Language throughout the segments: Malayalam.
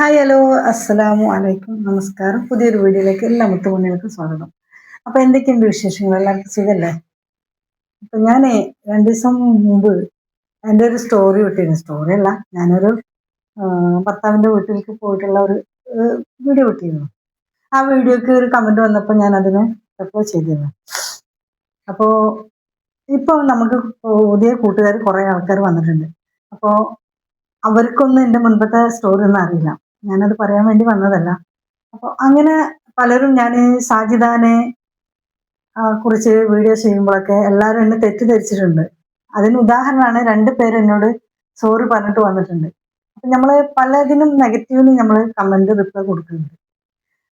ഹായ് ഹലോ അസ്സലാമു അലൈക്കും. നമസ്കാരം. പുതിയൊരു വീഡിയോയിലേക്ക് എല്ലാ മുത്തുമണികൾക്കും സ്വാഗതം. അപ്പൊ എന്തൊക്കെയുണ്ട് വിശേഷങ്ങൾ? എല്ലാവർക്കും സുഖല്ലേ? അപ്പൊ ഞാൻ രണ്ടു ദിവസം മുമ്പ് എന്റെ ഒരു സ്റ്റോറി വിട്ടിരുന്നു സ്റ്റോറി അല്ല ഞാനൊരു ഭർത്താവിന്റെ വീട്ടിലേക്ക് പോയിട്ടുള്ള ഒരു വീഡിയോ വിട്ടിരുന്നു ആ വീഡിയോക്ക് ഒരു കമന്റ് വന്നപ്പോൾ ഞാൻ അതിനെ റിപ്ലൈ ചെയ്തിരുന്നു. അപ്പോ ഇപ്പൊ നമുക്ക് പുതിയ കൂട്ടുകാർ കുറെ ആൾക്കാർ വന്നിട്ടുണ്ട്. അപ്പോൾ അവർക്കൊന്നും എന്റെ മുൻപത്തെ സ്റ്റോറി ഒന്നും അറിയില്ല. ഞാനത് പറയാൻ വേണ്ടി വന്നതല്ല. അപ്പോൾ അങ്ങനെ പലരും ഞാൻ സാജിദാനെ കുറിച്ച് വീഡിയോ ചെയ്യുമ്പോഴൊക്കെ എല്ലാവരും എന്നെ തെറ്റിദ്ധരിച്ചിട്ടുണ്ട്. അതിന് ഉദാഹരണമാണ് രണ്ട് പേര് എന്നോട് സോറി പറഞ്ഞിട്ട് വന്നിട്ടുണ്ട്. അപ്പൊ നമ്മൾ പലതിനും നെഗറ്റീവിന് നമ്മൾ കമന്റ് റിപ്ലൈ കൊടുക്കുന്നുണ്ട്.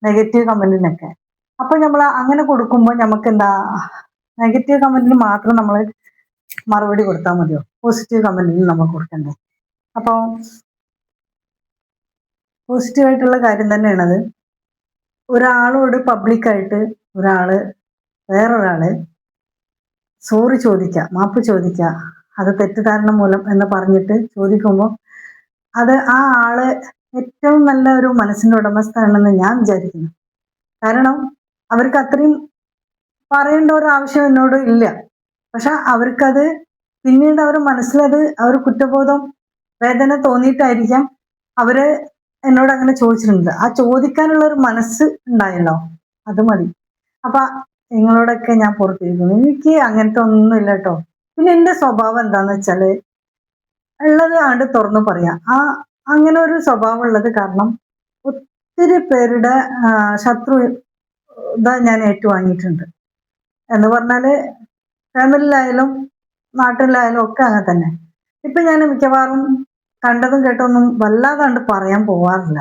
നെഗറ്റീവ് കമന്റിനൊക്കെ അപ്പൊ നമ്മൾ അങ്ങനെ കൊടുക്കുമ്പോൾ നമുക്ക് എന്താ നെഗറ്റീവ് കമന്റിന് മാത്രം നമ്മൾ മറുപടി കൊടുത്താൽ മതിയോ? പോസിറ്റീവ് കമന്റിന് നമ്മൾ കൊടുക്കണ്ടേ? അപ്പോൾ പോസിറ്റീവ് ആയിട്ടുള്ള കാര്യം തന്നെയാണത്. ഒരാളോട് പബ്ലിക്കായിട്ട് ഒരാൾ വേറൊരാൾ സോറി ചോദിക്കുക മാപ്പ് ചോദിക്കുക അത് തെറ്റിദ്ധാരണ മൂലം എന്ന് പറഞ്ഞിട്ട് ചോദിക്കുമ്പോൾ അത് ആ ആൾ ഏറ്റവും നല്ല ഒരു മനസ്സിന്റെ ഉടമസ്ഥനാണെന്ന് ഞാൻ വിചാരിക്കുന്നു. കാരണം അവർക്ക് അത്രയും പറയേണ്ട ഒരു ആവശ്യം എന്നോട് ഇല്ല. പക്ഷെ അവർക്കത് പിന്നീട് അവർ മനസ്സിലത് അവർ കുറ്റബോധം വേദന തോന്നിയിട്ടായിരിക്കാം അവർ എന്നോട് അങ്ങനെ ചോദിച്ചിട്ടുണ്ട്. ആ ചോദിക്കാനുള്ള ഒരു മനസ്സ് ഉണ്ടായല്ലോ അത് മതി. അപ്പൊ നിങ്ങളോടൊക്കെ ഞാൻ പുറത്തിരിക്കുന്നു. എനിക്ക് അങ്ങനത്തെ ഒന്നും ഇല്ല കേട്ടോ പിന്നെ എന്റെ സ്വഭാവം എന്താന്ന് വെച്ചാൽ ഉള്ളത് ആണ്ട് തുറന്നു പറയാം. ആ അങ്ങനെ ഒരു സ്വഭാവം ഉള്ളത് കാരണം ഒത്തിരി പേരുടെ ശത്രു ഇതാ ഞാൻ ഏറ്റുവാങ്ങിയിട്ടുണ്ട്. എന്ന് പറഞ്ഞാൽ ഫാമിലിയിലായാലും നാട്ടിലായാലും ഒക്കെ അങ്ങനെ തന്നെ. ഇപ്പൊ ഞാൻ മിക്കവാറും കണ്ടതും കേട്ടൊന്നും വല്ലാതാണ്ട് പറയാൻ പോവാറില്ല.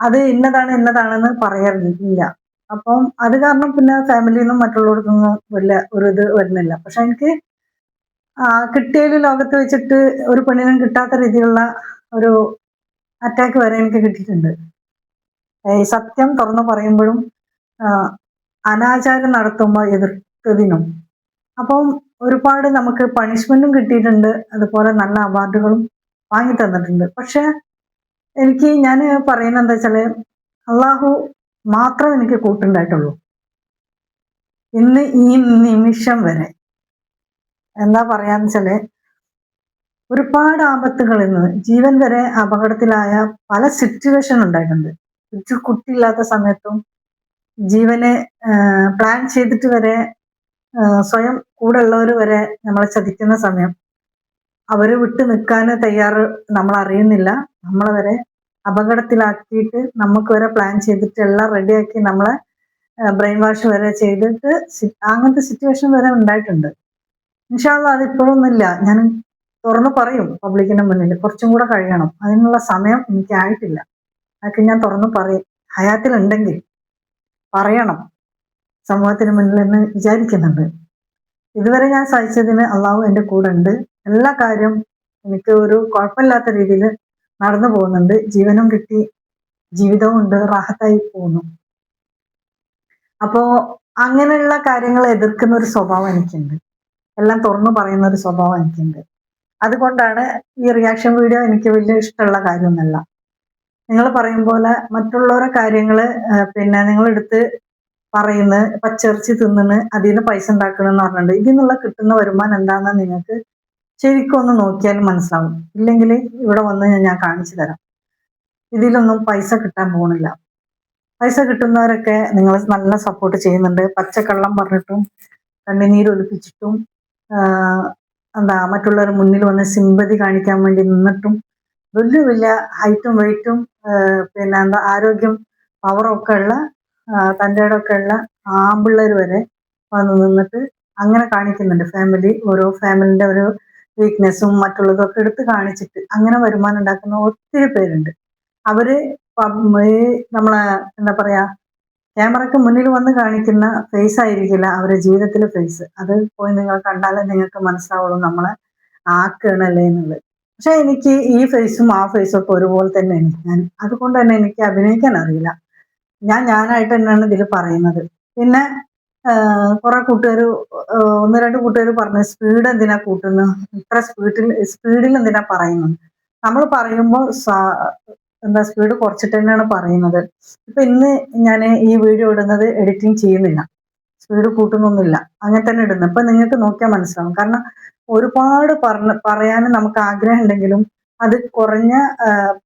അത് ഇന്നതാണ് ഇന്നതാണെന്ന് പറയാറില്ല. അപ്പം അത് കാരണം പിന്നെ ഫാമിലിയിൽ നിന്നും മറ്റുള്ളവർക്കൊന്നും വല്ല ഒരു ഇത് വരുന്നില്ല. പക്ഷെ എനിക്ക് കിട്ടിയതിൽ ലോകത്ത് വെച്ചിട്ട് ഒരു പെണ്ണിനും കിട്ടാത്ത രീതിയിലുള്ള ഒരു അറ്റാക്ക് വരെ എനിക്ക് കിട്ടിയിട്ടുണ്ട്. ഈ സത്യം തുറന്നു പറയുമ്പോഴും അനാചാരം നടത്തുമ്പോൾ എതിർത്തതിനും. അപ്പം ഒരുപാട് നമുക്ക് പണിഷ്മെന്റും കിട്ടിയിട്ടുണ്ട്. അതുപോലെ നല്ല അവാർഡുകളും വാങ്ങി തന്നിട്ടുണ്ട്. പക്ഷെ എനിക്ക് ഞാൻ പറയുന്ന എന്താ വെച്ചാൽ അള്ളാഹു മാത്രം എനിക്ക് കൂട്ടുണ്ടായിട്ടുള്ളൂ. ഇന്ന് ഈ നിമിഷം വരെ. എന്താ പറയാന്ന് വെച്ചാൽ ഒരുപാട് ആപത്തുകൾ ഇന്ന് ജീവൻ വരെ അപകടത്തിലായ പല സിറ്റുവേഷൻ ഉണ്ടായിട്ടുണ്ട്. കൊച്ചു കുട്ടിയില്ലാത്ത സമയത്തും ജീവനെ പ്ലാൻ ചെയ്തിട്ട് വരെ സ്വയം കൂടെ ഉള്ളവർ വരെ നമ്മളെ ചതിക്കുന്ന സമയം. അവർ വിട്ടു നിൽക്കാൻ തയ്യാറ് നമ്മൾ അറിയുന്നില്ല. നമ്മളെ വരെ അപകടത്തിലാക്കിയിട്ട് നമുക്ക് വരെ പ്ലാൻ ചെയ്തിട്ട് എല്ലാം റെഡിയാക്കി നമ്മളെ ബ്രെയിൻ വാഷ് വരെ ചെയ്തിട്ട് അങ്ങനത്തെ സിറ്റുവേഷൻ വരെ ഉണ്ടായിട്ടുണ്ട്. ഇൻഷാല്ല അത് ഇപ്പോഴൊന്നുമില്ല ഞാൻ തുറന്നു പറയും പബ്ലിക്കിന് മുന്നിൽ. കുറച്ചും കൂടെ കഴിയണം. അതിനുള്ള സമയം എനിക്ക് ആയിട്ടില്ല. അതൊക്കെ ഞാൻ തുറന്നു പറയും. ഹയാത്തിലുണ്ടെങ്കിൽ പറയണം. സമൂഹത്തിന് മുന്നിൽ എന്ന് വിചാരിക്കുന്നുണ്ട്. ഇതുവരെ ഞാൻ സഹിച്ചതിന് അള്ളാഹു എന്റെ കൂടെ ഉണ്ട്. എല്ലാ കാര്യം എനിക്ക് ഒരു കുഴപ്പമില്ലാത്ത രീതിയിൽ നടന്നു പോകുന്നുണ്ട്. ജീവനും കിട്ടി ജീവിതവും ഉണ്ട് റാഹത്തായി പോകുന്നു. അപ്പോ അങ്ങനെയുള്ള കാര്യങ്ങൾ എതിർക്കുന്ന ഒരു സ്വഭാവം എനിക്കുണ്ട്. എല്ലാം തുറന്നു പറയുന്ന ഒരു സ്വഭാവം എനിക്കുണ്ട്. അതുകൊണ്ടാണ് ഈ റിയാക്ഷൻ വീഡിയോ എനിക്ക് വലിയ ഇഷ്ടമുള്ള കാര്യമൊന്നുമല്ല നിങ്ങൾ പറയും പോലെ മറ്റുള്ളവരെ കാര്യങ്ങൾ പിന്നെ നിങ്ങൾ എടുത്ത് പറയുന്നത് പച്ചിറച്ചി തിന്നുന്നു അതിൽ നിന്ന് പൈസ ഉണ്ടാക്കണമെന്ന് പറഞ്ഞിട്ടുണ്ട്. ഇതിൽ നിന്നുള്ള കിട്ടുന്ന വരുമാനം എന്താണെന്ന് നിങ്ങൾക്ക് ശരിക്കും ഒന്ന് നോക്കിയാൽ മനസ്സിലാവും. ഇല്ലെങ്കിൽ ഇവിടെ വന്ന് ഞാൻ- കാണിച്ചു തരാം. ഇതിലൊന്നും പൈസ കിട്ടാൻ പോകുന്നില്ല പൈസ കിട്ടുന്നവരൊക്കെ നിങ്ങൾ നല്ല സപ്പോർട്ട് ചെയ്യുന്നുണ്ട്. പച്ചക്കള്ളം പറഞ്ഞിട്ടും കണ്ണുനീര് ഒലിപ്പിച്ചിട്ടും ആഹ് എന്താ മറ്റുള്ളവർ മുന്നിൽ വന്ന് സിമ്പതി കാണിക്കാൻ വേണ്ടി നിന്നിട്ടും വലിയ വലിയ ഹൈറ്റും വെയിറ്റും പിന്നെ എന്താ ആരോഗ്യം പവറും ഒക്കെ ഉള്ള തന്റെ ഒക്കെ ഉള്ള ആമ്പിള്ളേർ വരെ വന്ന് നിന്നിട്ട് അങ്ങനെ കാണിക്കുന്നുണ്ട്. ഫാമിലി ഓരോ ഫാമിലിന്റെ ഒരു വീക്ക്നെസ്സും മറ്റുള്ളതൊക്കെ എടുത്ത് കാണിച്ചിട്ട് അങ്ങനെ വരുമാനം ഉണ്ടാക്കുന്ന ഒത്തിരി പേരുണ്ട്. അവർ നമ്മളെ എന്താ പറയാ ക്യാമറയ്ക്ക് മുന്നിൽ വന്ന് കാണിക്കുന്ന ഫേസ് ആയിരിക്കില്ല അവരുടെ ജീവിതത്തിലെ ഫേസ് അത് പോയി നിങ്ങൾ കണ്ടാലേ നിങ്ങൾക്ക് മനസ്സിലാവുള്ളൂ നമ്മളെ ആക്കണല്ലേ എന്നുള്ളത്. പക്ഷെ എനിക്ക് ഈ ഫേസും ആ ഫേസും ഒക്കെ ഒരുപോലെ തന്നെയാണ് ഞാൻ അതുകൊണ്ട് തന്നെ എനിക്ക് അഭിനയിക്കാൻ അറിയില്ല. ഞാൻ ഞാനായിട്ട് തന്നെയാണ് ഇതിൽ പറയുന്നത്. പിന്നെ കുറെ കൂട്ടുകാർ ഒന്ന് രണ്ട് കൂട്ടുകാർ പറഞ്ഞു സ്പീഡ് എന്തിനാ കൂട്ടുന്നു? ഇത്ര സ്പീഡിൽ സ്പീഡിൽ എന്തിനാ പറയുന്നത് നമ്മൾ പറയുമ്പോൾ എന്താ സ്പീഡ് കുറച്ചിട്ട് തന്നെയാണ് പറയുന്നത്. ഇപ്പൊ ഇന്ന് ഞാൻ ഈ വീഡിയോ ഇടുന്നത് എഡിറ്റിംഗ് ചെയ്യുന്നില്ല. സ്പീഡ് കൂട്ടുന്നൊന്നുമില്ല. അങ്ങനെ തന്നെ ഇടുന്നത് ഇപ്പൊ നിങ്ങൾക്ക് നോക്കിയാൽ മനസ്സിലാവും. കാരണം ഒരുപാട് പറഞ്ഞ പറയാനും നമുക്ക് ആഗ്രഹം ഉണ്ടെങ്കിലും അത് കുറഞ്ഞ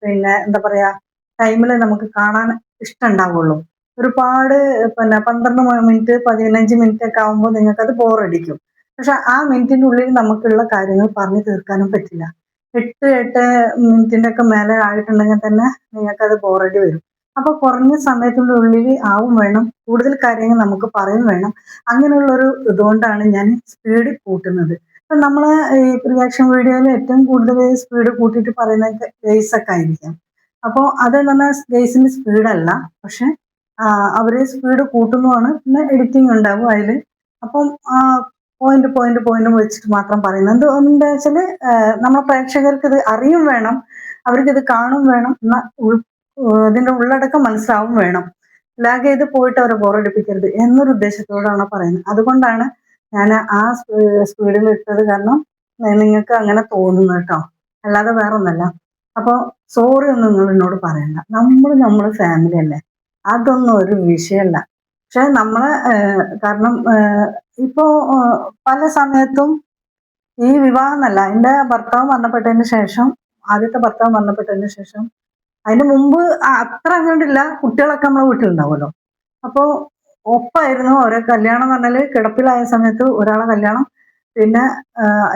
പിന്നെ എന്താ പറയാ ടൈമിൽ നമുക്ക് കാണാൻ ഇഷ്ടമുണ്ടാവുള്ളൂ ഒരുപാട് പിന്നെ പന്ത്രണ്ട് മിനിറ്റ് പതിനഞ്ച് മിനിറ്റ് ഒക്കെ ആകുമ്പോൾ അത് ബോറടിക്കും. പക്ഷെ ആ മിനിറ്റിന്റെ ഉള്ളിൽ നമുക്കുള്ള കാര്യങ്ങൾ പറഞ്ഞു തീർക്കാനും പറ്റില്ല. എട്ട് എട്ട് മിനിറ്റിന്റെ ഒക്കെ മേലെ ആയിട്ടുണ്ടെങ്കിൽ തന്നെ അത് ബോറടി വരും. അപ്പൊ കുറഞ്ഞ സമയത്തിന്റെ ഉള്ളിൽ ആവും വേണം. കൂടുതൽ കാര്യങ്ങൾ നമുക്ക് പറയും വേണം. അങ്ങനെയുള്ള ഒരു ഇതുകൊണ്ടാണ് ഞാൻ സ്പീഡ് കൂട്ടുന്നത്. അപ്പൊ നമ്മൾ ഈ റിയാക്ഷൻ വീഡിയോയിൽ ഏറ്റവും കൂടുതൽ സ്പീഡ് കൂട്ടിയിട്ട് പറയുന്നത് ഗെയ്സ് ഒക്കെ ആയിരിക്കാം. അപ്പോൾ അതെന്ന് പറഞ്ഞാൽ ഗെയ്സിന്റെ സ്പീഡല്ല പക്ഷെ അവർ സ്പീഡ് കൂട്ടുന്നതാണ്. പിന്നെ എഡിറ്റിംഗ് ഉണ്ടാവും അതിൽ അപ്പം പോയിന്റ് പോയിന്റ് പോയിന്റ് വെച്ചിട്ട് മാത്രം പറയുന്നത്. എന്ത് എന്താ നമ്മളെ പ്രേക്ഷകർക്ക് ഇത് അറിയും വേണം. അവർക്ക് ഇത് കാണും വേണം. എന്നാ ഇതിന്റെ ഉള്ളടക്കം മനസ്സിലാവും വേണം. ലാഗ് ചെയ്ത് പോയിട്ട് അവരെ ബോറടിപ്പിക്കരുത് എന്നൊരു ഉദ്ദേശത്തോടാണ് പറയുന്നത്. അതുകൊണ്ടാണ് ഞാൻ ആ സ്പീഡിൽ ഇട്ടത് കാരണം നിങ്ങൾക്ക് അങ്ങനെ തോന്നുന്നു കേട്ടോ. അല്ലാതെ വേറെ ഒന്നല്ല അപ്പോൾ സോറി ഒന്നും നിങ്ങൾ എന്നോട് പറയണ്ട. നമ്മൾ നമ്മൾ ഫാമിലി അല്ലേ. അതൊന്നും ഒരു വിഷയമല്ല. പക്ഷെ നമ്മളെ കാരണം ഇപ്പോ പല സമയത്തും ഈ വിവാഹം എന്നല്ല എന്റെ ഭർത്താവ് മരണപ്പെട്ടതിന് ശേഷം ആദ്യത്തെ ഭർത്താവ് മരണപ്പെട്ടതിന് ശേഷം അതിന് മുമ്പ് അത്ര അങ്ങോട്ടില്ല കുട്ടികളൊക്കെ നമ്മളെ വീട്ടിലുണ്ടാവുമല്ലോ. അപ്പോൾ ഒപ്പായിരുന്നു ഓരോ കല്യാണം എന്ന് പറഞ്ഞാൽ കിടപ്പിലായ സമയത്ത് ഒരാളെ കല്യാണം പിന്നെ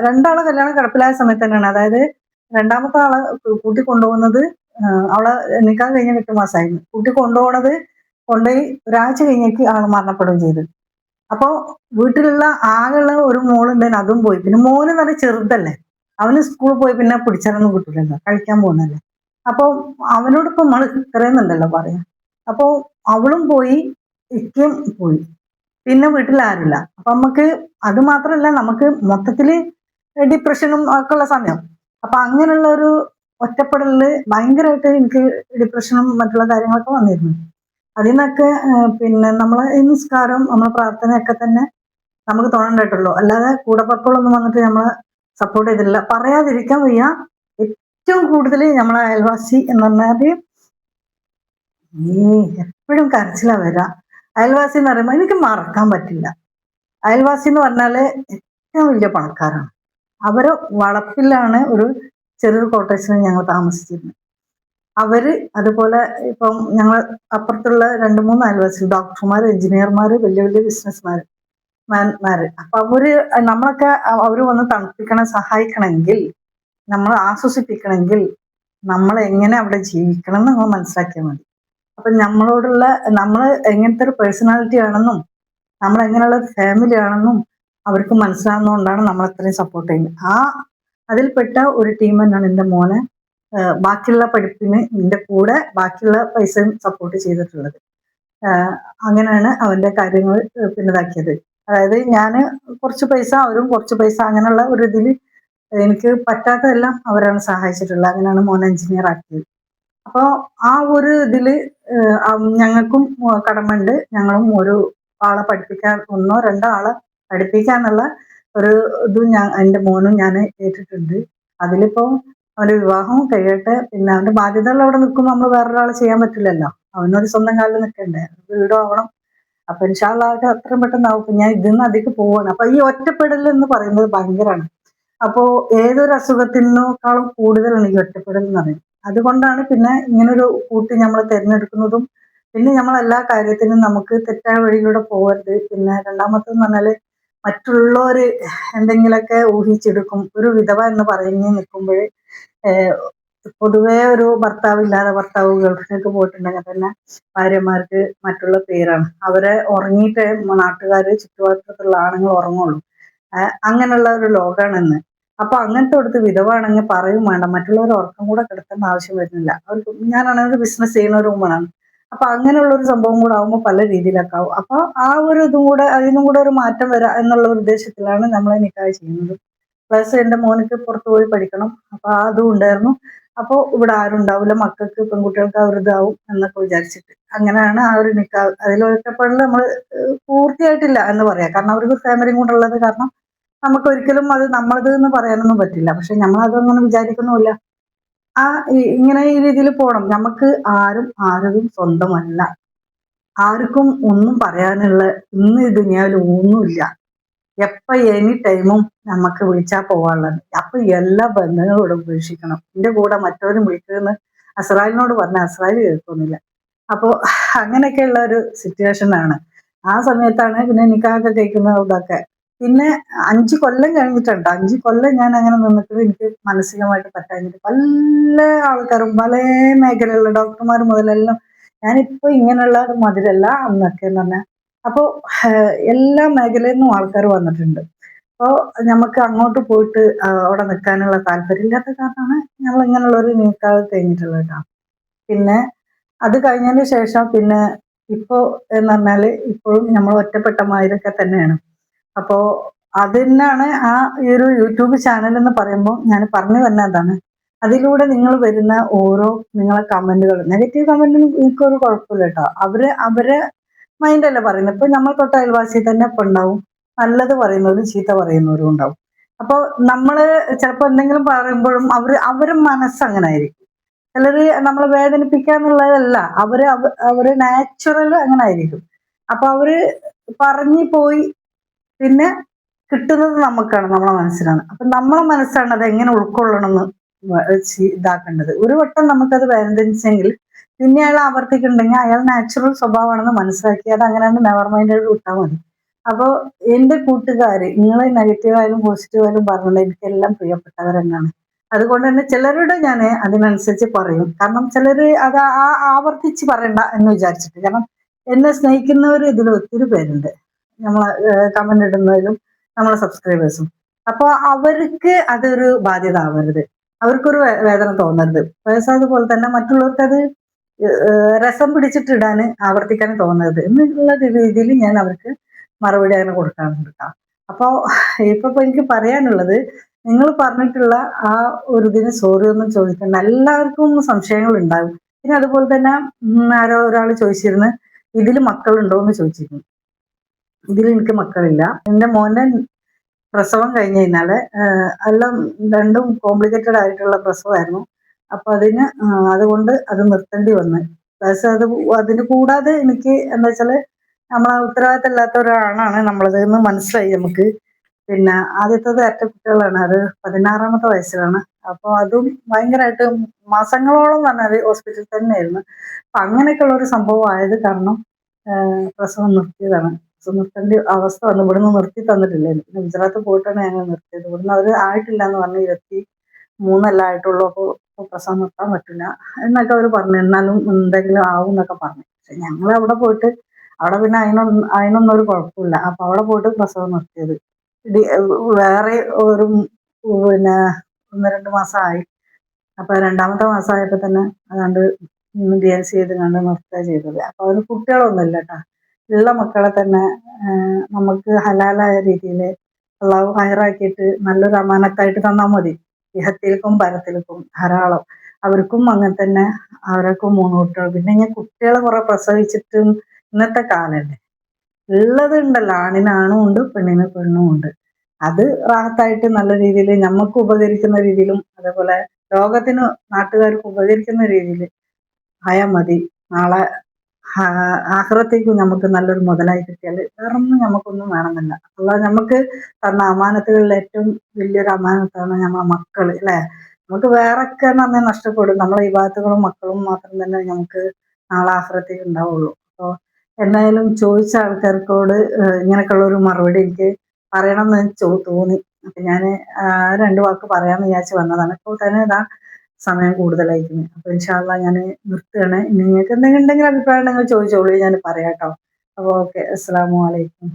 രണ്ടാളെ കല്യാണം കിടപ്പിലായ സമയത്ത് തന്നെയാണ്. അതായത് രണ്ടാമത്തെ ആളെ കൂട്ടി കൊണ്ടുപോകുന്നത് അവളെ നിൽക്കാൻ കഴിഞ്ഞ എട്ട് മാസമായിരുന്നു കുട്ടി കൊണ്ടുപോണത് കൊണ്ടുപോയി ഒരാഴ്ച കഴിഞ്ഞേക്ക് ആൾ മരണപ്പെടുകയും ചെയ്തു. അപ്പോ വീട്ടിലുള്ള ആകെയുള്ള ഒരു മോളുണ്ടായിരുന്നു അതും പോയി. പിന്നെ മോന് നല്ല ചെറുതല്ലേ. അവന് സ്കൂളിൽ പോയി പിന്നെ പിടിച്ചാലൊന്നും കിട്ടില്ലല്ലോ കഴിക്കാൻ പോകുന്നല്ലേ അപ്പൊ അവനോട് ഇപ്പൊ നമ്മൾ ഇത്രയെന്നുണ്ടല്ലോ പറയാം. അപ്പോ അവളും പോയി ഇക്കയും പോയി. പിന്നെ വീട്ടിൽ ആരുമില്ല. അപ്പൊ നമുക്ക് അത് മാത്രമല്ല നമുക്ക് മൊത്തത്തിൽ ഡിപ്രഷനും ഒക്കെ ഉള്ള സമയം. അപ്പൊ അങ്ങനെയുള്ള ഒരു ഒറ്റപ്പെടലിൽ ഭയങ്കരമായിട്ട് എനിക്ക് ഡിപ്രഷനും മറ്റുള്ള കാര്യങ്ങളൊക്കെ വന്നിരുന്നു. അതിൽ നിന്നൊക്കെ പിന്നെ നമ്മളെ നിസ്കാരം നമ്മളെ പ്രാർത്ഥനയൊക്കെ തന്നെ നമുക്ക് തോന്നണ്ടായിട്ടുള്ളൂ. അല്ലാതെ കൂടപ്പുറപ്പുകളൊന്നും വന്നിട്ട് നമ്മളെ സപ്പോർട്ട് ചെയ്തിട്ടില്ല. പറയാതിരിക്കാൻ വയ്യ. ഏറ്റവും കൂടുതൽ നമ്മളെ അയൽവാസി എന്ന് പറഞ്ഞാൽ ഈ എപ്പോഴും കരച്ചിലാ വരാ അയൽവാസി എന്ന് പറയുമ്പോൾ എനിക്ക് മറക്കാൻ പറ്റില്ല. അയൽവാസി എന്ന് പറഞ്ഞാൽ ഏറ്റവും വലിയ പണക്കാരാണ്. അവർ വളപ്പിലാണ് ഒരു ചെറിയൊരു കോട്ടേഴ്സിൽ ഞങ്ങൾ താമസിച്ചിരുന്നു. അവർ അതുപോലെ ഇപ്പം ഞങ്ങൾ അപ്പുറത്തുള്ള രണ്ട് മൂന്ന് അയൽവാസികൾ ഡോക്ടർമാർ എഞ്ചിനീയർമാർ വലിയ വലിയ ബിസിനസ്മാർ മാൻമാര് അപ്പൊ അവർ നമ്മളൊക്കെ അവർ വന്ന് തണുപ്പിക്കണം സഹായിക്കണമെങ്കിൽ നമ്മൾ ആശ്വസിപ്പിക്കണമെങ്കിൽ നമ്മൾ എങ്ങനെ അവിടെ ജീവിക്കണം എന്ന് നമ്മൾ മനസ്സിലാക്കിയാൽ മതി. അപ്പൊ നമ്മളോടുള്ള നമ്മൾ എങ്ങനത്തെ ഒരു പേഴ്സണാലിറ്റി ആണെന്നും നമ്മൾ എങ്ങനെയുള്ള ഫാമിലി ആണെന്നും അവർക്ക് മനസ്സിലാവുന്നതുകൊണ്ടാണ് നമ്മൾ അത്രയും സപ്പോർട്ട് ചെയ്യുന്നത്. ആ അതിൽപ്പെട്ട ഒരു ടീം തന്നെയാണ് എന്റെ മോനെ. ബാക്കിയുള്ള പഠിപ്പിന് എന്റെ കൂടെ ബാക്കിയുള്ള പൈസയും സപ്പോർട്ട് ചെയ്തിട്ടുള്ളത്. അങ്ങനെയാണ് അവന്റെ കാര്യങ്ങൾ പിന്നെ ഇതാക്കിയത് അതായത് ഞാൻ കുറച്ച് പൈസ അവരും കുറച്ച് പൈസ അങ്ങനെയുള്ള ഒരു ഇതിൽ എനിക്ക് പറ്റാത്തതെല്ലാം അവരാണ് സഹായിച്ചിട്ടുള്ളത്. അങ്ങനെയാണ് മോൻ എഞ്ചിനീയർ ആക്കിയത്. അപ്പോൾ ആ ഒരു ഇതിൽ ഞങ്ങൾക്കും കടമുണ്ട് ഞങ്ങളും ഒരു ആളെ പഠിപ്പിക്കാൻ ഒന്നോ രണ്ടോ ആളെ പഠിപ്പിക്കാന്നുള്ള ഒരു ഇത് ഞാൻ എന്റെ മോനും ഞാൻ ഏറ്റിട്ടുണ്ട് അതിലിപ്പോ അവന്റെ വിവാഹം കഴിയട്ടെ പിന്നെ അവന്റെ ബാധ്യതകൾ അവിടെ നിൽക്കുമ്പോൾ നമ്മൾ വേറൊരാളെ ചെയ്യാൻ പറ്റില്ലല്ലോ. അവനൊരു സ്വന്തം കാലിൽ നിൽക്കണ്ടേ? വീടും ആവണം. അപ്പൊ ഇൻഷാല്ലാഹ് അത്രയും പെട്ടെന്ന് ആവും ഞാൻ ഞാൻ ഇതിന്ന് അധികം പോവാണ്. അപ്പൊ ഈ ഒറ്റപ്പെടൽ എന്ന് പറയുന്നത് ഭയങ്കരമാണ് അപ്പോ ഏതൊരു അസുഖത്തിനേക്കാളും കൂടുതലാണ് ഈ ഒറ്റപ്പെടൽ എന്ന് പറയുന്നത്. അതുകൊണ്ടാണ് പിന്നെ ഇങ്ങനൊരു കൂട്ടി നമ്മൾ തിരഞ്ഞെടുക്കുന്നതും പിന്നെ നമ്മൾ എല്ലാ കാര്യത്തിനും നമുക്ക് തെറ്റായ വഴിയിലൂടെ പോകരുത് പിന്നെ രണ്ടാമത്തെന്ന് പറഞ്ഞാൽ മറ്റുള്ളവര് എന്തെങ്കിലുമൊക്കെ ഊഹിച്ചെടുക്കും. ഒരു വിധവ എന്ന് പറഞ്ഞ് നിൽക്കുമ്പോൾ പൊതുവേ ഒരു ഭർത്താവ് ഇല്ലാതെ ഭർത്താവ് ഗൾഫിലേക്ക് പോയിട്ടുണ്ടെങ്കിൽ തന്നെ ഭാര്യമാർക്ക് മറ്റുള്ള പേരാണ്. അവരെ ഉറങ്ങിയിട്ട് നാട്ടുകാര് ചുറ്റുവട്ടത്തുള്ള ആണുങ്ങൾ ഉറങ്ങുള്ളൂ. അങ്ങനെയുള്ള ഒരു ലോകമാണ് ഇന്ന്. അപ്പൊ അങ്ങനത്തെ അടുത്ത് വിധവാണെങ്കിൽ പറയും വേണ്ട. മറ്റുള്ളവർ ഉറക്കം കൂടെ കിടത്തേണ്ട ആവശ്യം വരുന്നില്ല. അവർക്ക് ഞാനാണെങ്കിൽ ബിസിനസ് ചെയ്യുന്ന ഒരു വുമണാണ് അപ്പൊ അങ്ങനെയുള്ള ഒരു സംഭവം കൂടെ ആകുമ്പോൾ പല രീതിയിലൊക്കെ ആവും അപ്പൊ ആ ഒരു ഇതും കൂടെ അതിനും കൂടെ ഒരു മാറ്റം വരാ എന്നുള്ള ഉദ്ദേശത്തിലാണ് നമ്മൾ നിക്കാഹ് ചെയ്യുന്നത്. പ്ലസ് എന്റെ മോനിക്ക് പുറത്തു പോയി പഠിക്കണം. അപ്പൊ അതും ഉണ്ടായിരുന്നു. അപ്പോൾ ഇവിടെ ആരും ഉണ്ടാവില്ല. മക്കൾക്ക് പെൺകുട്ടികൾക്ക് ആ ഒരു ഇതാവും എന്നൊക്കെ വിചാരിച്ചിട്ട്. അങ്ങനെയാണ് ആ ഒരു നിക്കാഹ്. അതിൽ ഒറ്റപ്പെടൽ നമ്മൾ പൂർത്തിയായിട്ടില്ല എന്ന് പറയാം. കാരണം അവർക്ക് ഫാമിലിയും കൂടെ ഉള്ളത് കാരണം നമുക്ക് ഒരിക്കലും അത് നമ്മളത് എന്ന് പറയാനൊന്നും പറ്റില്ല. പക്ഷെ നമ്മൾ അതൊന്നും വിചാരിക്കുന്നുമില്ല. ആ ഇങ്ങനെ ഈ രീതിയിൽ പോണം. നമുക്ക് ആരും ആരും സ്വന്തമല്ല. ആർക്കും ഒന്നും പറയാനുള്ള ഇന്ന് ഈ ദുനിയാവിൽ ഒന്നുമില്ല. എപ്പ എനി ടൈമും നമുക്ക് വിളിച്ചാൽ പോവാനുള്ളത്. അപ്പൊ എല്ലാ ബന്ധങ്ങളോടും ഉപേക്ഷിക്കണം. എന്റെ കൂടെ മറ്റവരും വിളിക്കുമെന്ന് അസ്രായിലിനോട് പറഞ്ഞ അസ്രായിൽ കേൾക്കുന്നില്ല. അപ്പോൾ അങ്ങനെയൊക്കെയുള്ള ഒരു സിറ്റുവേഷനാണ് ആ സമയത്താണ് പിന്നെ നിക്കാഹൊക്കെ കഴിക്കുന്ന ഇതൊക്കെ. പിന്നെ അഞ്ച് കൊല്ലം കഴിഞ്ഞിട്ടുണ്ട്. അഞ്ച് കൊല്ലം ഞാൻ അങ്ങനെ നിന്നിട്ട് എനിക്ക് മാനസികമായിട്ട് പറ്റാഞ്ഞിട്ട് പല ആൾക്കാരും പല മേഖലയിലുള്ള ഡോക്ടർമാർ മുതലെല്ലാം ഞാനിപ്പോ ഇങ്ങനെയുള്ള മതിലല്ല അന്നൊക്കെ എന്ന് പറഞ്ഞാൽ അപ്പോൾ എല്ലാ മേഖലയിൽ നിന്നും ആൾക്കാർ വന്നിട്ടുണ്ട്. അപ്പോൾ നമുക്ക് അങ്ങോട്ട് പോയിട്ട് അവിടെ നിൽക്കാനുള്ള താല്പര്യം ഇല്ലാത്ത കാരണമാണ് ഞങ്ങൾ ഇങ്ങനെയുള്ള ഒരു നീക്കാതെ കഴിഞ്ഞിട്ടുള്ളത് കേട്ടോ. പിന്നെ അത് കഴിഞ്ഞതിന് ശേഷം പിന്നെ ഇപ്പോ എന്ന് പറഞ്ഞാൽ ഇപ്പോഴും നമ്മൾ ഒറ്റപ്പെട്ട മാതിരൊക്കെ തന്നെയാണ്. അപ്പോ അതിനാണ് ആ ഈ ഒരു യൂട്യൂബ് ചാനൽ എന്ന് പറയുമ്പോൾ ഞാൻ പറഞ്ഞു വരുന്നതാണ് അതിലൂടെ നിങ്ങൾ വരുന്ന ഓരോ നിങ്ങളെ കമന്റുകൾ നെഗറ്റീവ് കമന്റിന് എനിക്കൊരു കുഴപ്പമില്ല കേട്ടോ. അവർ അവരെ മൈൻഡല്ല പറയുന്നത്. ഇപ്പൊ നമ്മൾ തൊട്ട അയൽവാസി തന്നെ ഇപ്പൊ ഉണ്ടാവും. നല്ലത് പറയുന്നവരും ചീത്ത പറയുന്നവരും ഉണ്ടാവും. അപ്പോൾ നമ്മൾ ചിലപ്പോൾ എന്തെങ്കിലും പറയുമ്പോഴും അവർ അവർ മനസ്സ് അങ്ങനെ ആയിരിക്കും. ചിലർ നമ്മളെ വേദനിപ്പിക്കാന്നുള്ളതല്ല അവർ അവ- അവർ നാച്ചുറൽ അങ്ങനെ ആയിരിക്കും. അപ്പൊ അവർ പറഞ്ഞു പോയി പിന്നെ കിട്ടുന്നത് നമുക്കാണ് നമ്മളെ മനസ്സിലാണ് അപ്പൊ നമ്മളെ മനസ്സാണ് അത് എങ്ങനെ ഉൾക്കൊള്ളണമെന്ന് ഇതാക്കേണ്ടത്. ഒരു വട്ടം നമുക്കത് വേദനിച്ചെങ്കിൽ പിന്നെ അയാൾ ആവർത്തിക്കുന്നുണ്ടെങ്കിൽ അയാൾ നാച്ചുറൽ സ്വഭാവമാണെന്ന് മനസ്സിലാക്കി അത് അങ്ങനെയാണ് നെവർ മൈൻഡ് വിട്ടാൽ മതി. അപ്പോൾ എന്റെ കൂട്ടുകാര് നിങ്ങളെ നെഗറ്റീവായാലും പോസിറ്റീവായാലും പറഞ്ഞത് എനിക്കെല്ലാം പ്രിയപ്പെട്ടവർ തന്നെയാണ് അതുകൊണ്ട് തന്നെ ചിലരുടെ ഞാൻ അതിനനുസരിച്ച് പറയും. കാരണം ചിലര് അത് ആ ആവർത്തിച്ച് പറയണ്ട എന്ന് വിചാരിച്ചിട്ട്. കാരണം എന്നെ സ്നേഹിക്കുന്നവർ ഇതിൽ ഒത്തിരി പേരുണ്ട്. നമ്മളെ കമന്റ് ഇടുന്നതിലും നമ്മളെ സബ്സ്ക്രൈബേഴ്സും അപ്പോൾ അവർക്ക് അതൊരു ബാധ്യത ആവരുത് അവർക്കൊരു വേദന തോന്നരുത്. പേഴ്സ് അതുപോലെ തന്നെ മറ്റുള്ളവർക്ക് അത് രസം പിടിച്ചിട്ടിടാൻ ആവർത്തിക്കാൻ തോന്നരുത് എന്നുള്ള രീതിയിൽ ഞാൻ അവർക്ക് മറുപടി അങ്ങനെ കൊടുക്കാറുണ്ട് കേട്ടോ അപ്പോൾ ഇപ്പൊ എനിക്ക് പറയാനുള്ളത് നിങ്ങൾ പറഞ്ഞിട്ടുള്ള ആ ഒരു ഇതിന് സോറി ഒന്നും ചോദിക്കണ്ട. എല്ലാവർക്കും സംശയങ്ങൾ ഉണ്ടാകും. പിന്നെ അതുപോലെ തന്നെ ആരോ ഒരാൾ ചോദിച്ചിരുന്നു ഇതിൽ മക്കളുണ്ടോ എന്ന് ചോദിച്ചിരുന്നു. ഇതിൽ എനിക്ക് മക്കളില്ല. എന്റെ മോനെ പ്രസവം കഴിഞ്ഞ് കഴിഞ്ഞാൽ എല്ലാം രണ്ടും കോംപ്ലിക്കേറ്റഡ് ആയിട്ടുള്ള പ്രസവമായിരുന്നു അപ്പൊ അതിന് അതുകൊണ്ട് അത് നിർത്തേണ്ടി വന്നു. പ്ലസ് അത് അതിന് കൂടാതെ എനിക്ക് എന്താ വെച്ചാൽ നമ്മളെ ഉത്തരവാദിത്തം ഇല്ലാത്ത ഒരാളാണ് നമ്മളത് എന്ന് മനസ്സിലായി നമുക്ക്. പിന്നെ ആദ്യത്തത് അറ്റ കുട്ടികളാണ്. അത് പതിനാറാമത്തെ വയസ്സിലാണ്. അപ്പോൾ അതും ഭയങ്കരമായിട്ട് മാസങ്ങളോളം പറഞ്ഞാൽ ഹോസ്പിറ്റലിൽ തന്നെയായിരുന്നു. അപ്പൊ അങ്ങനെയൊക്കെയുള്ള ഒരു സംഭവം ആയത് കാരണം പ്രസവം നിർത്തിയതാണ്. നിർത്തേണ്ട അവസ്ഥ വന്നു. ഇവിടുന്ന് നിർത്തി തന്നിട്ടില്ല. പിന്നെ ഗുജറാത്ത് പോയിട്ടാണ് ഞങ്ങൾ നിർത്തിയത്. ഇവിടുന്ന് അവർ ആയിട്ടില്ല എന്ന് പറഞ്ഞ് ഇരുപത്തി മൂന്നല്ല ആയിട്ടുള്ളൂ. അപ്പോൾ പ്രസവം നിർത്താൻ പറ്റില്ല എന്നൊക്കെ അവർ പറഞ്ഞു. എന്നാലും എന്തെങ്കിലും ആവും എന്നൊക്കെ പറഞ്ഞു. പക്ഷെ ഞങ്ങൾ അവിടെ പോയിട്ട് അവിടെ പിന്നെ അതിനൊന്നും അതിനൊന്നും ഒരു കുഴപ്പമില്ല. അപ്പൊ അവിടെ പോയിട്ട് പ്രസവം നിർത്തിയത്. വേറെ ഒരു പിന്നെ ഒന്ന് രണ്ട് മാസമായി അപ്പൊ രണ്ടാമത്തെ മാസമായപ്പോ തന്നെ അതാണ്ട് ഡി എൽ സി ചെയ്ത് കണ്ട് നിർത്തുക ചെയ്തത്. അപ്പൊ അവന് കുട്ടികളൊന്നുമില്ല കേട്ടാ. ഉള്ള മക്കളെ തന്നെ നമുക്ക് ഹലാലായ രീതിയിൽ അള്ളാഹു ഹയറാക്കിയിട്ട് നല്ലൊരു അമാനത്തായിട്ട് തന്നാൽ മതി. ഇഹത്തിൽക്കും പരത്തിൽക്കും ധാരാളം. അവർക്കും അങ്ങനെ തന്നെ അവരൊക്കെ മൂന്ന് കുട്ടികൾ പിന്നെ ഞാൻ കുട്ടികളെ കുറെ പ്രസവിച്ചിട്ടും ഇന്നത്തെ കാലല്ലേ? ഉള്ളത് ഉണ്ടല്ലോ. ആണിനാണും ഉണ്ട് പെണ്ണിന് പെണ്ണും ഉണ്ട്. അത് റാഹത്തായിട്ട് നല്ല രീതിയിൽ നമുക്ക് ഉപകരിക്കുന്ന രീതിയിലും അതേപോലെ ലോകത്തിന് നാട്ടുകാർക്ക് ഉപകരിക്കുന്ന രീതിയിൽ ആയാൽ മതി. നാളെ ആ- ആഖിറത്തേക്കും നമുക്ക് നല്ലൊരു മുതലായി കിട്ടിയാൽ വേറൊന്നും നമുക്കൊന്നും വേണമെന്നില്ല. അല്ല നമുക്ക് തന്ന അമാനത്തുകളിൽ ഏറ്റവും വലിയൊരു അമാനത്താണ് നമ്മളെ മക്കൾ അല്ലേ? നമുക്ക് വേറൊക്കെ നമ്മെ നഷ്ടപ്പെടും. നമ്മളെ വിവാഹത്തുകളും മക്കളും മാത്രം തന്നെ നമുക്ക് നാളെ ആഹ്റത്തേക്ക് ഉണ്ടാവുള്ളൂ. അപ്പോൾ എന്തായാലും ചോദിച്ച ആൾക്കാർക്കോട് ഇങ്ങനെയൊക്കെയുള്ള ഒരു മറുപടി എനിക്ക് പറയണം എന്ന് തോന്നി. അപ്പൊ ഞാൻ രണ്ട് വാക്ക് പറയാമെന്ന് വിചാരിച്ച് വന്നതാണ്. ഇപ്പോൾ തന്നെ ഇതാ സമയം കൂടുതലായിരിക്കും. അപ്പൊ ഇൻഷാല്ല ഞാൻ നിർത്തുകയാണ്. നിങ്ങൾക്ക് എന്തെങ്കിലും ഉണ്ടെങ്കിൽ അഭിപ്രായം ഉണ്ടെങ്കിൽ ചോദിച്ചോളൂ. ഞാൻ പറയാട്ടോ അപ്പോൾ ഓക്കെ. അസ്സാം വലൈക്കും